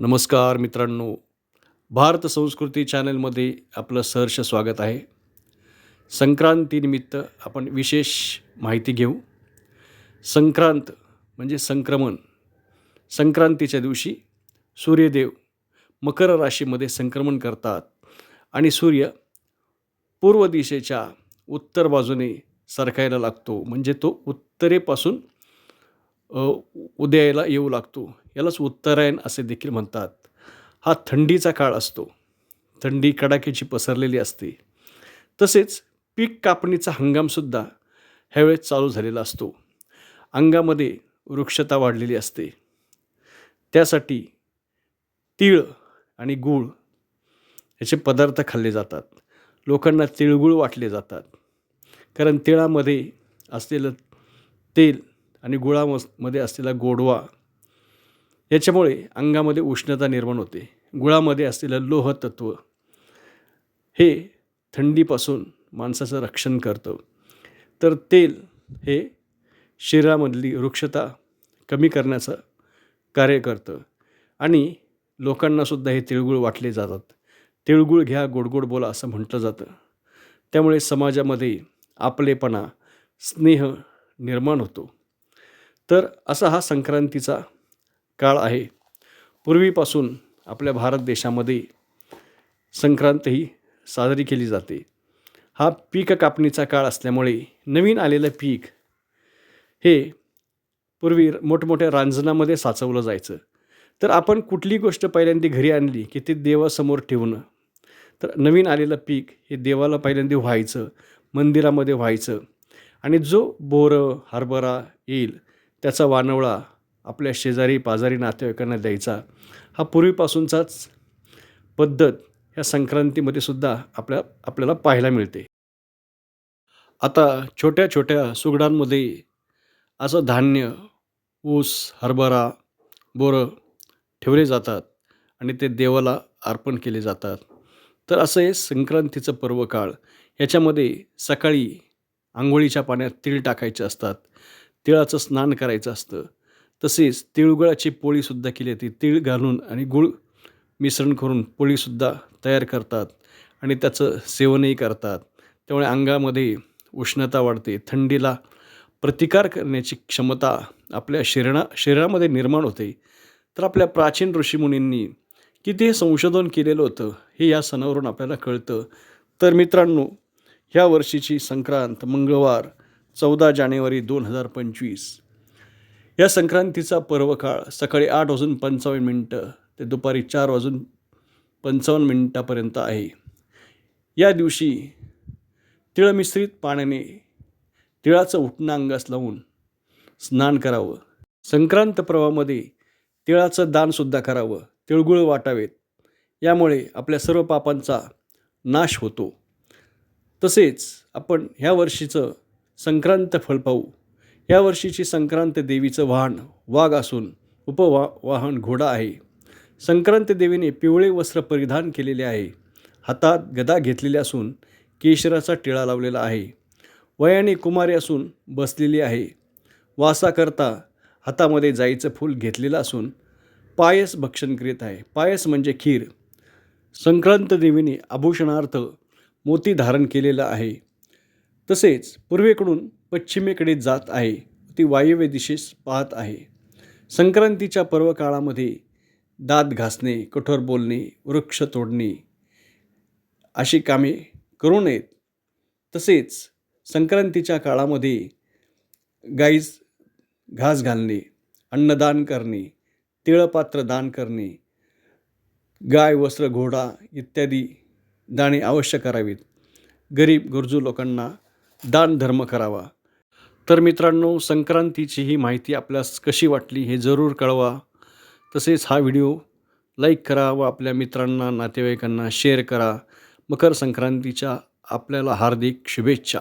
नमस्कार मित्रांनो. भारत संस्कृती चॅनलमध्ये आपलं सहर्ष स्वागत आहे. संक्रांतीनिमित्त आपण विशेष माहिती घेऊ. संक्रांत म्हणजे संक्रमण. संक्रांतीच्या दिवशी सूर्यदेव मकर राशीमध्ये संक्रमण करतात आणि सूर्य पूर्व दिशेच्या उत्तर बाजूने सरकायला लागतो. म्हणजे तो उत्तरेपासून उदयाला येऊ लागतो. यालाच उत्तरायण असे देखील म्हणतात. हा थंडीचा काळ असतो. थंडी कडाक्याची पसरलेली असते. तसेच पीक कापणीचा हंगामसुद्धा ह्यावेळेस चालू झालेला असतो. अंगामध्ये वृक्षता वाढलेली असते. त्यासाठी तीळ आणि गूळ याचे पदार्थ खाल्ले जातात. लोकांना तिळगुळ वाटले जातात. कारण तिळामध्ये असलेलं तेल आणि गुळामध्ये असलेला गोडवा याच्यामुळे अंगामध्ये उष्णता निर्माण होते. गुळामध्ये असलेलं लोहतत्व हे थंडीपासून माणसाचं रक्षण करतं. तर तेल हे शरीरामधली वृक्षता कमी करण्याचं कार्य करतं. आणि लोकांनासुद्धा हे तिळगुळ वाटले जातात. तिळगुळ घ्या गोडगोड बोला असं म्हटलं जातं. त्यामुळे समाजामध्ये आपलेपणा स्नेह निर्माण होतो. तर असा हा संक्रांतीचा काळ आहे. पूर्वीपासून आपल्या भारत देशामध्ये संक्रांत ही साजरी केली जाते. हा पीक कापणीचा काळ असल्यामुळे नवीन आलेलं पीक हे पूर्वी मोठमोठ्या रांजणामध्ये साचवलं जायचं. तर आपण कुठली गोष्ट पहिल्यांदा घरी आणली की ते देवासमोर ठेवणं? तर नवीन आलेलं पीक हे देवाला पहिल्यांदा व्हायचं मंदिरामध्ये व्हायचं आणि जो बोरं हरभरा येईल त्याचा वानवळा आपल्या शेजारी पाजारी नातेवाईकांना द्यायचा. हा पूर्वीपासूनचाच पद्धत ह्या संक्रांतीमध्ये सुद्धा आपल्या आपल्याला पाहायला मिळते. आता छोट्या छोट्या सुगडांमध्ये असं धान्य ऊस हरभरा बोरं ठेवले जातात आणि ते देवाला अर्पण केले जातात. तर असं हे संक्रांतीचं पर्व काळ ह्याच्यामध्ये सकाळी आंघोळीच्या पाण्यात तीळ टाकायचे असतात. तिळाचं स्नान करायचं असतं. तसेच तिळगुळाची पोळीसुद्धा केली जाते. तिळ घालून आणि गुळ मिश्रण करून पोळीसुद्धा तयार करतात आणि त्याचं सेवनही करतात. त्यामुळे अंगामध्ये उष्णता वाढते. थंडीला प्रतिकार करण्याची क्षमता आपल्या शरीरा शरीरामध्ये निर्माण होते. तर आपल्या प्राचीन ऋषीमुनींनी किती हे संशोधन केलेलं होतं हे या सणावरून आपल्याला कळतं. तर मित्रांनो ह्या वर्षीची संक्रांत मंगळवार चौदा जानेवारी दोन हजार पंचवीस. या संक्रांतीचा पर्व काळ सकाळी आठ वाजून पंचावन्न मिनटं ते दुपारी चार वाजून पंचावन्न मिनटापर्यंत आहे. या दिवशी तिळमिश्रित पाण्याने तिळाचं उठणं अंगास लावून स्नान करावं. संक्रांत पर्वामध्ये तिळाचं दानसुद्धा करावं. तिळगुळ वाटावेत. यामुळे आपल्या सर्व पापांचा नाश होतो. तसेच आपण ह्या वर्षीचं संक्रांत फळपाऊ या वर्षीची संक्रांत देवीचं वाहन वाघ असून उपवा वाहन घोडा आहे. संक्रांत देवीने पिवळे वस्त्र परिधान केलेले आहे. हातात गदा घेतलेली असून केशराचा टिळा लावलेला आहे. वयाने कुमारी असून बसलेली आहे. वासाकरता हातामध्ये जाईचं फूल घेतलेलं असून पायस भक्षण करीत आहे. पायस म्हणजे खीर. संक्रांत देवीने आभूषणार्थ मोती धारण केलेलं आहे. तसेच पूर्वेकडून पश्चिमेकडे जात आहे. ती वायव्य दिशेस पाहत आहे. संक्रांतीच्या पर्व काळामध्ये दात घासणे कठोर बोलणे वृक्ष तोडणे अशी कामे करू नयेत. तसेच संक्रांतीच्या काळामध्ये गाईस घास घालणे अन्नदान करणे तिळपात्र दान करणे गाय वस्त्र घोडा इत्यादी दाणे अवश्य करावीत. गरीब गरजू लोकांना दान धर्म करावा. तर मित्रांनो संक्रांतीची ही माहिती आपल्यास कशी वाटली हे जरूर कळवा. तसेच हा व्हिडिओ लाईक करा व आपल्या मित्रांना नातेवाईकांना शेअर करा. मकर संक्रांतीच्या आपल्याला हार्दिक शुभेच्छा.